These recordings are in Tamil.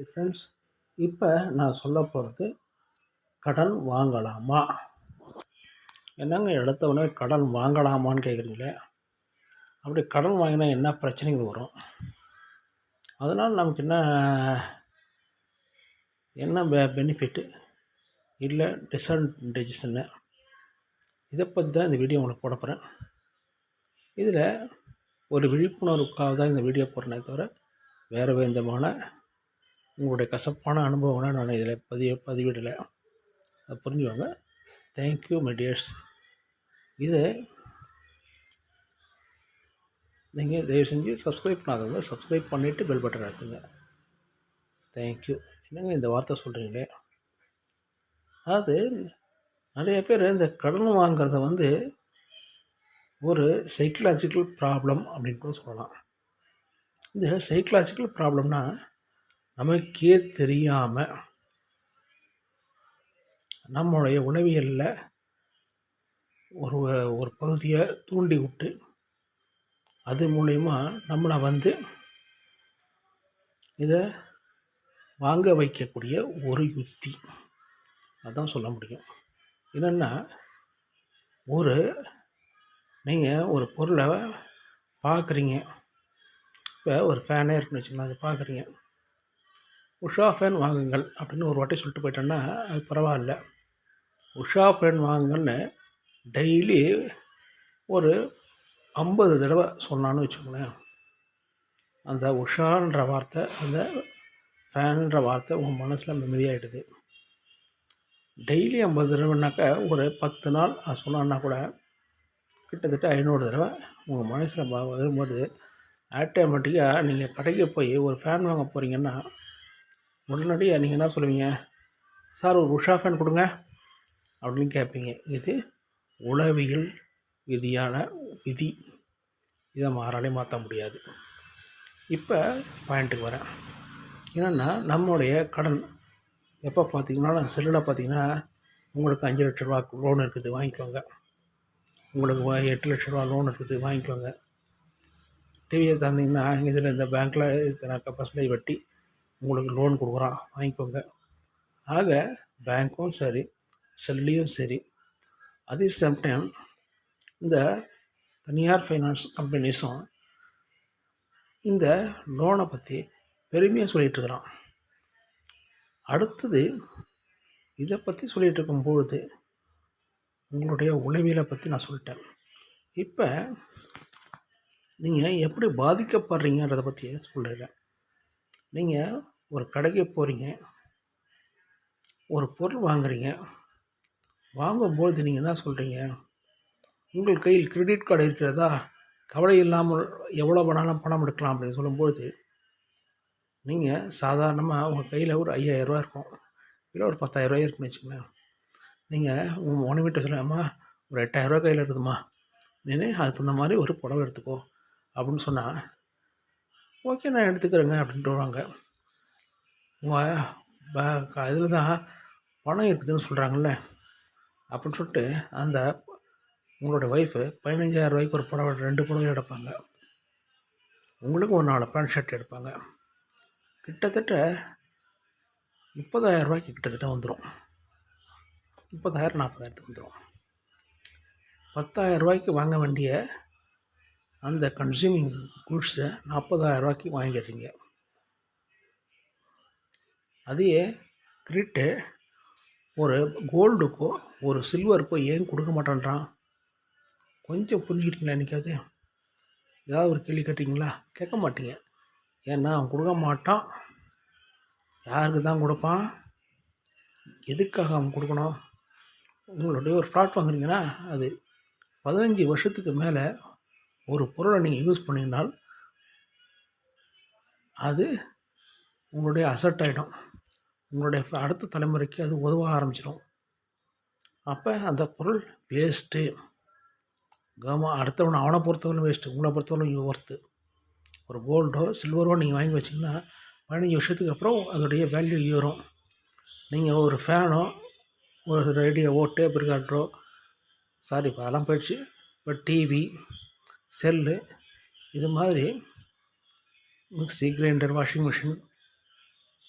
ஃப்ரெண்ட்ஸ் இப்போ நான் சொல்ல போகிறது கடன் வாங்கலாமா? என்னங்க எடுத்த உடனே கடன் வாங்கலாமான்னு கேட்குறீங்களே அப்படி கடன் வாங்கினா என்ன பிரச்சனைகள் வரும்? அதனால் நமக்கு என்ன என்ன பெ பெனிஃபிட்டு இல்லை டிஸ்அட்வான்டேஜஸ்ன்னு இதை பற்றி தான் இந்த வீடியோ உங்களுக்கு போட போகிறேன் இதில் ஒரு விழிப்புணர்வுக்காக தான் இந்த வீடியோ போடுறேனே தவிர வேறு விதமான உங்களுடைய கசப்பான அனுபவம்னால் நான் இதில் பதிவு பதிவிடலை. அதை புரிஞ்சுவாங்க தேங்க்யூ மெடியர்ஸ் இது நீங்கள் தயவு செஞ்சு சப்ஸ்கிரைப் பண்ணாதவங்க சப்ஸ்கிரைப் பண்ணிவிட்டு பெல் பட்டன் அழுத்துங்க. தேங்க்யூ என்னங்க இந்த வார்த்தை சொல்கிறீங்களே அது நிறைய பேர் இந்த கடன் வாங்குறத வந்து ஒரு சைக்கலாஜிக்கல் ப்ராப்ளம் அப்படின்னு கூட சொல்லலாம். இந்த சைக்கலாஜிக்கல் ப்ராப்ளம்னா நமக்கே தெரியாமல் நம்மளுடைய உணவியலில் ஒரு ஒரு பகுதியை தூண்டி விட்டு அது மூலயமா நம்மளை வந்து இதை வாங்க வைக்கக்கூடிய ஒரு யுக்தி அதான் சொல்ல முடியும். என்னென்னா ஒரு நீங்கள் ஒரு பொருளை பார்க்குறீங்க இப்போ ஒரு ஃபேனே இருக்குன்னு வச்சுக்கலாம் அதை பார்க்குறீங்க உஷா ஃபேன் வாங்குங்கள் அப்படின்னு ஒரு வாட்டி சொல்லிட்டு போயிட்டோன்னா அது பரவாயில்ல. உஷா ஃபேன் வாங்குங்கள்னு டெய்லி ஒரு ஐம்பது தடவை சொன்னான்னு வச்சுக்கோங்களேன். அந்த உஷான்ற வார்த்தை அந்த ஃபேன்ற வார்த்தை உங்கள் மனசில் மெமரியாகிடுது டெய்லி ஐம்பது தடவைனாக்கா ஒரு பத்து நாள் அது சொன்னான்னா கூட கிட்டத்தட்ட ஐநூறு தடவை உங்கள் மனசில் வரும்போது ஆட்டோமேட்டிக்காக நீங்கள் கடைக்கு போய் ஒரு ஃபேன் வாங்க போகிறீங்கன்னா உடனடியாக நீங்கள் என்ன சொல்லுவீங்க? சார் ஒரு உஷா ஃபேன் கொடுங்க. அப்படின்னு கேட்பீங்க இது உளவியல் விதியான விதி. இதை மாறாலே மாற்ற முடியாது. இப்போ பாயிண்ட்டுக்கு வரேன். என்னென்னா நம்மளுடைய கடன் எப்போ பார்த்தீங்கன்னா செல்லில் பார்த்தீங்கன்னா உங்களுக்கு அஞ்சு லட்ச ரூபா லோன் இருக்குது வாங்கிக்கோங்க. உங்களுக்கு எட்டு லட்ச ரூபா லோன் இருக்குது வாங்கிக்கோங்க. டிவியை தந்தீங்கன்னா இதில் இந்த பேங்க்கில் இத்தனை பர்சன்டேஜ் வட்டி உங்களுக்கு லோன் கொடுக்குறான் வாங்கிக்கோங்க. ஆக பேங்க்கும் சரி செல்லியும் சரி அதே சேம் டைம் இந்த தனியார் ஃபைனான்ஸ் கம்பெனிஸும் இந்த லோனை பற்றி பெருமையாக சொல்லிகிட்ருக்குறான் அடுத்தது இதை பற்றி சொல்லிகிட்டு இருக்கும்பொழுது உங்களுடைய உளவியலை பற்றி நான் சொல்லிட்டேன். இப்போ நீங்கள் எப்படி பாதிக்கப்படுறீங்கன்றதை பற்றி சொல்லிடுறேன் நீங்கள் ஒரு கடைக்கு போகிறீங்க ஒரு பொருள் வாங்குறீங்க. வாங்கும்போது நீங்கள் என்ன சொல்கிறீங்க உங்கள் கையில் கிரெடிட் கார்டு இருக்கிறதா? கவலை இல்லாமல் எவ்வளோ வேணாலும் பணம் எடுக்கலாம் அப்படின்னு சொல்லும்போது நீங்கள் சாதாரணமாக உங்கள் கையில் ஒரு ஐயாயிரரூவா இருக்கும். இல்லை ஒரு பத்தாயிரரூவா இருக்குன்னு வச்சுக்கோங்களேன். நீங்கள் உங்கள் மனைவிட்ட சொல்லுங்கம்மா ஒரு எட்டாயிரரூவா கையில் இருக்குதுமா நீ அதுக்கு தகுந்த மாதிரி ஒரு புடவை எடுத்துக்கோ. அப்படின்னு சொன்னால் ஓகே நான் எடுத்துக்கிறேங்க அப்படின்ட்டு வருவாங்க. உங்கள் இதில் தான் பணம் இருக்குதுன்னு சொல்கிறாங்கல்ல அப்படின்னு சொல்லிட்டு அந்த உங்களோட ஒய்ஃபு பதினஞ்சாயிரம் ரூபாய்க்கு ஒரு புடவை ரெண்டு புடவை எடுப்பாங்க. உங்களுக்கு ஒரு நாலு பேண்ட் ஷர்ட் எடுப்பாங்க. கிட்டத்தட்ட முப்பதாயிரம் ரூபாய்க்கு கிட்டத்தட்ட வந்துடும் முப்பதாயிரம் நாற்பதாயிரத்துக்கு வந்துடும் பத்தாயிரம் ரூபாய்க்கு வாங்க வேண்டிய அந்த கன்சியூமிங் குட்ஸை நாற்பதாயிரம் ரூபாய்க்கு வாங்கிடுறீங்க. அதையே கிரிட்டு ஒரு கோல்டுக்கோ ஒரு சில்வருக்கோ ஏன் கொடுக்க மாட்டேன்றான்? கொஞ்சம் புரிஞ்சுக்கிட்டீங்களா என்றைக்காவது ஏதாவது ஒரு கேள்வி கேட்டிங்களா? கேட்க மாட்டீங்க. ஏன்னா அவன் கொடுக்க மாட்டான். யாருக்கு தான் கொடுப்பான்? எதுக்காக அவன் கொடுக்கணும்? உங்களுடைய ஒரு ஃப்ளாட் வாங்குறீங்கன்னா அது பதினஞ்சு வருஷத்துக்கு மேலே ஒரு பொருளை நீங்கள் யூஸ் பண்ணினால் அது உங்களுடைய அசட் ஆகிடும் உங்களுடைய அடுத்த தலைமுறைக்கு அது உதவ ஆரம்பிச்சிடும். அப்போ அந்த பொருள் வேஸ்ட்டு கவர்மெண்ட் அடுத்தவனை அவனை பொறுத்தவரை வேஸ்ட்டு உங்களை பொறுத்தவரை ஒர்த்து ஒரு கோல்டோ சில்வரோ நீங்கள் வாங்கி வச்சிங்கன்னா பதினஞ்சு வருஷத்துக்கு அப்புறம் அதோடைய வேல்யூ ஏறும். நீங்கள் ஒரு ஃபேனோ ஒரு ரேடியோவோ டேப் ரெக்கார்டரோ சாரி இப்போ அதெல்லாம் போயிடுச்சு. இப்போ டிவி செல்லு இது மாதிரி மிக்சி கிரைண்டர் வாஷிங் மிஷின்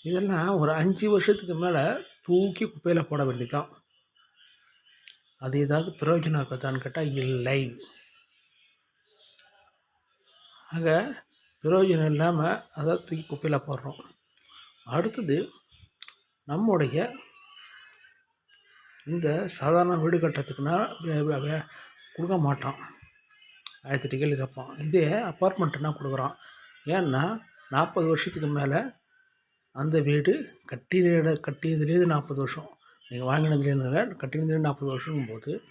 இதெல்லாம் ஒரு அஞ்சு வருஷத்துக்கு மேலே தூக்கி குப்பையில் போட வேண்டியதுதான். அது ஏதாவது பிரயோஜனம் இருக்கத்தான்னு கேட்டால் இல்லை. ஆக பிரயோஜனம் இல்லாமல் அதை தூக்கி குப்பையில் போடுறோம். அடுத்தது நம்முடைய இந்த சாதாரண வீடு கட்டுறதுக்குன்னா கொடுக்க மாட்டான். ஆயிரத்தி எட்டு கேள்வி கேட்பான். இதே அப்பார்ட்மெண்ட்னா கொடுக்குறான். ஏன்னா நாற்பது வருஷத்துக்கு மேலே அந்த வீடு கட்டின கட்டியதுலேருந்து நாற்பது வருஷம். நீங்கள் வாங்கினதுலேருந்து கட்டினதுலேருந்து நாற்பது வருஷம் போது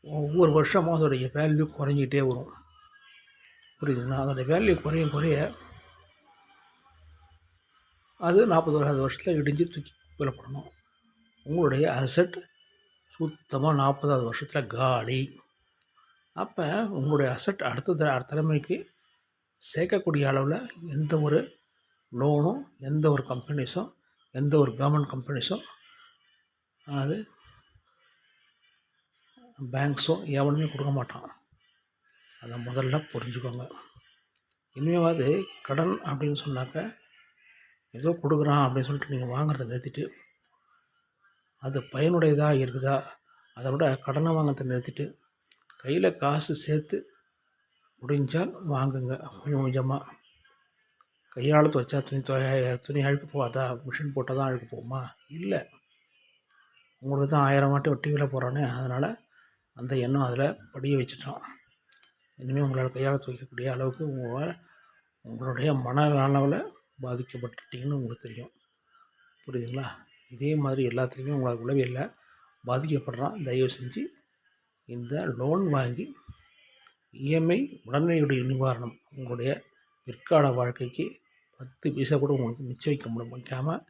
ஒவ்வொரு வருஷமும் அதோடைய வேல்யூ குறைஞ்சிக்கிட்டே வரும். புரியுதுங்களா? அதோடைய வேல்யூ குறைய குறைய அது நாற்பது வருஷம் வருஷத்தில் இடிஞ்சு தூக்கி விலப்படணும் உங்களுடைய அசட் சுத்தமாக நாற்பதாவது வருஷத்தில் காலி. அப்போ உங்களுடைய அசட் அடுத்த த- தலைமுறைக்கு சேர்க்கக்கூடிய அளவில் எந்த ஒரு லோனும் எந்த ஒரு கம்பெனிஸும் எந்த ஒரு கவர்மெண்ட் கம்பெனிஸும் அது பேங்க்ஸும் எவனுமே கொடுக்க மாட்டான். அதை முதல்ல புரிஞ்சுக்கோங்க. இனிமேவாது கடன் அப்படின்னு சொன்னாக்க ஏதோ கொடுக்குறான் அப்படின்னு சொல்லிட்டு நீங்கள் வாங்குறத நிறுத்திட்டு அது பயனுடையதாக இருக்குதா அதை விட கடனை வாங்கிறத நிறுத்திட்டு கையில் காசு சேர்த்து முடிஞ்சால் வாங்குங்க. கொஞ்சம் கொஞ்சமாக கையால் துவைச்சா துணி துணி அழுக்கு போகாதா? மிஷின் போட்டால் தான் அழுக்கு போகுமா? இல்லை. உங்களுக்கு தான் ஆயிரம் வாட்டி டிவியில் போகிறானே அதனால் அந்த எண்ணம் அதில் படிய வச்சுட்டோம். இனிமேல் உங்களால் கையால் துவைக்கக்கூடிய அளவுக்கு உங்களால் உங்களுடைய மனநலவில் பாதிக்கப்பட்டுட்டீங்கன்னு உங்களுக்கு தெரியும். புரியுதுங்களா? இதே மாதிரி எல்லாத்துலேயுமே உங்களுக்கு உளவியலில் பாதிக்கப்படுறான். தயவு செஞ்சு இந்த லோன் வாங்கி இஎம்ஐ உடனடியுடைய நிவாரணம் உங்களுடைய பிற்கால வாழ்க்கைக்கு பத்து பைசா கூட உங்களுக்கு மிச்சம் வைக்க முடியும். வைக்காமல்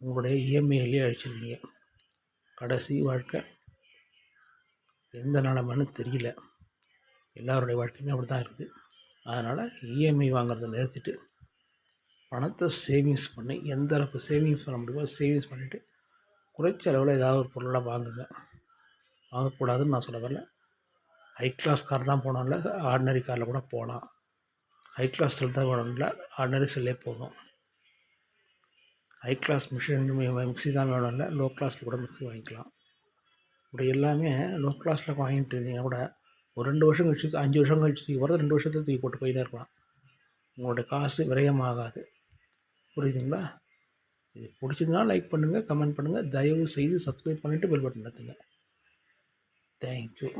உங்களுடைய இஎம்ஐலேயே அழிச்சிருவீங்க. கடைசி வாழ்க்கை எந்த நிலமைன்னு தெரியல. எல்லாருடைய வாழ்க்கையுமே அப்படி தான் இருக்குது. அதனால் இஎம்ஐ வாங்குறதை நிறுத்திட்டு பணத்தை சேவிங்ஸ் பண்ணி எந்த அளவுக்கு சேவிங்ஸ் பண்ண முடியுமோ சேவிங்ஸ் பண்ணிவிட்டு குறைச்ச அளவில் ஏதாவது ஒரு பொருளாக வாங்குங்க. வாங்கக்கூடாதுன்னு நான் சொல்ல வரல. ஹை கிளாஸ் கார் தான் போனோம்ல ஆர்டினரி காரில் கூட போகலாம். ஹை கிளாஸ் செல் தான் வேணும்ல ஆர்டினரி செல்லே போதும். ஹை கிளாஸ் மிஷின் மிக்ஸி தான் வேணும்ல லோ கிளாஸில் கூட மிக்ஸி வாங்கிக்கலாம். இப்படி எல்லாமே லோ கிளாஸில் வாங்கிட்டு இருந்தீங்கன்னா கூட ஒரு ரெண்டு வருஷம் கழிச்சு அஞ்சு வருஷம் கழிச்சு தூக்கி போகிறது ரெண்டு வருஷத்தை தூக்கி போட்டு போயிட்டே இருக்கலாம். உங்களோட காசு விரயமாகாது. புரியுதுங்களா? இது பிடிச்சதுன்னா லைக் பண்ணுங்கள் கமெண்ட் பண்ணுங்கள் தயவு செய்து சப்ஸ்கிரைப் பண்ணிவிட்டு பெல் பட்டன் நடத்துங்க தேங்க்யூ